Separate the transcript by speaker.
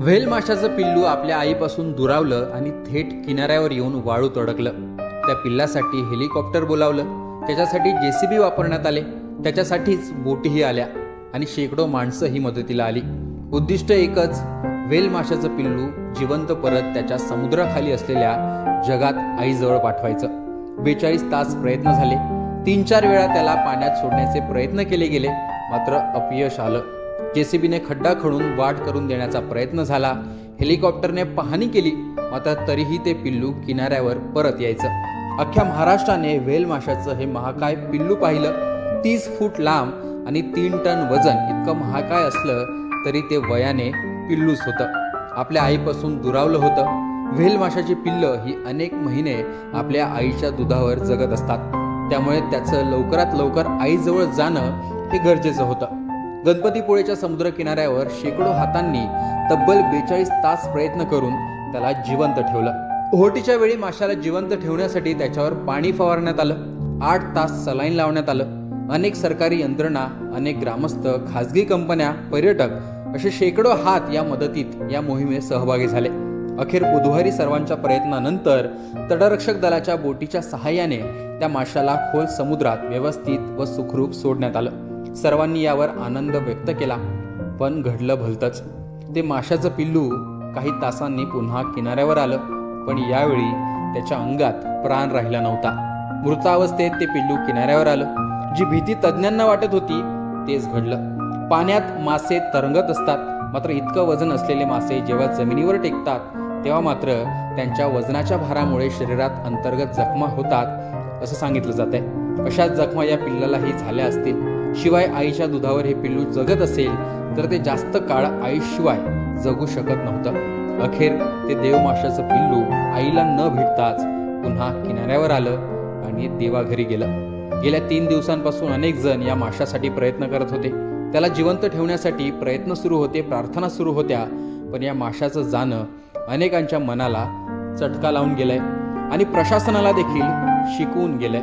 Speaker 1: Whale माशाचं पिल्लू आपल्या आईपासून दुरावलं आणि थेट किनाऱ्यावर येऊन वाळूत अडकलं त्या पिल्लासाठी हेलिकॉप्टर बोलावलं. त्याच्यासाठी जेसीबी वापरण्यात आले. त्याच्यासाठीच बोटीही आल्या आणि शेकडो माणसंही मदतीला आली. उद्दिष्ट एकच व्हेल माशाचं पिल्लू जिवंत परत त्याच्या समुद्राखाली असलेल्या जगात आईजवळ पाठवायचं. बेचाळीस तास प्रयत्न झाले. तीन चार वेळा त्याला पाण्यात सोडण्याचे प्रयत्न केले गेले. मात्र अपयश आलं. जेसीबीने खड्डा खणून वाट करून देण्याचा प्रयत्न झाला. हेलिकॉप्टरने पाहणी केली. मात्र तरीही ते पिल्लू किनाऱ्यावर परत यायचं. अख्ख्या महाराष्ट्राने व्हेल माशाचं हे महाकाय पिल्लू पाहिलं. तीस फूट लांब आणि तीन टन वजन इतकं महाकाय असलं तरी ते वयाने पिल्लूच होतं. आपल्या आईपासून दुरावलं होतं. व्हेल माशाची पिल्लं ही अनेक महिने आपल्या आईच्या दुधावर जगत असतात. त्यामुळे त्याचं लवकरात लवकर आईजवळ जाणं हे गरजेचं होतं. गणपतीपुळेच्या समुद्र किनाऱ्यावर शेकडो हातांनी तब्बल बेचाळीस तास प्रयत्न करून त्याला जिवंत ठेवलं. ओहोटीच्या वेळी माशाला जिवंत ठेवण्यासाठी त्याच्यावर पाणी फवारण्यात आलं. आठ तास सलाईन लावण्यात आलं. अनेक सरकारी यंत्रणा अनेक ग्रामस्थ खासगी कंपन्या पर्यटक असे शेकडो हात या मदतीत या मोहिमेत सहभागी झाले. अखेर बुधवारी सर्वांच्या प्रयत्नानंतर तटरक्षक दलाच्या बोटीच्या सहाय्याने त्या माशाला खोल समुद्रात व्यवस्थित व सुखरूप सोडण्यात आलं. सर्वांनी यावर आनंद व्यक्त केला पण घडलं भलतंच. ते माशाचं पिल्लू काही तासांनी पुन्हा किनाऱ्यावर आलं पण यावेळी त्याच्या अंगात प्राण राहिला नव्हता. मृतावस्थेत ते पिल्लू किनाऱ्यावर आलं. जी भीती तज्ज्ञांना वाटत होती तेच घडलं. पाण्यात मासे तरंगत असतात मात्र इतकं वजन असलेले मासे जेव्हा जमिनीवर टेकतात तेव्हा मात्र त्यांच्या वजनाच्या भारामुळे शरीरात अंतर्गत जखमा होतात असं सांगितलं जात आहे अशाच जखमा या पिल्लालाही झाल्या असतील. शिवाय आईच्या दुधावर हे पिल्लू जगत असेल तर ते जास्त काळ आईशिवाय जगू शकत नव्हतं. अखेर ते देवमाशाचं पिल्लू आईला न भेटताच पुन्हा किनाऱ्यावर आलं आणि देवाघरी गेलं. गेल्या तीन दिवसांपासून अनेक जण या माशासाठी प्रयत्न करत होते. त्याला जिवंत ठेवण्यासाठी प्रयत्न सुरू होते प्रार्थना सुरू होत्या पण या माशाचं जाणं अनेकांच्या मनाला चटका लावून गेलंय आणि प्रशासनाला देखील शिकवून गेलंय.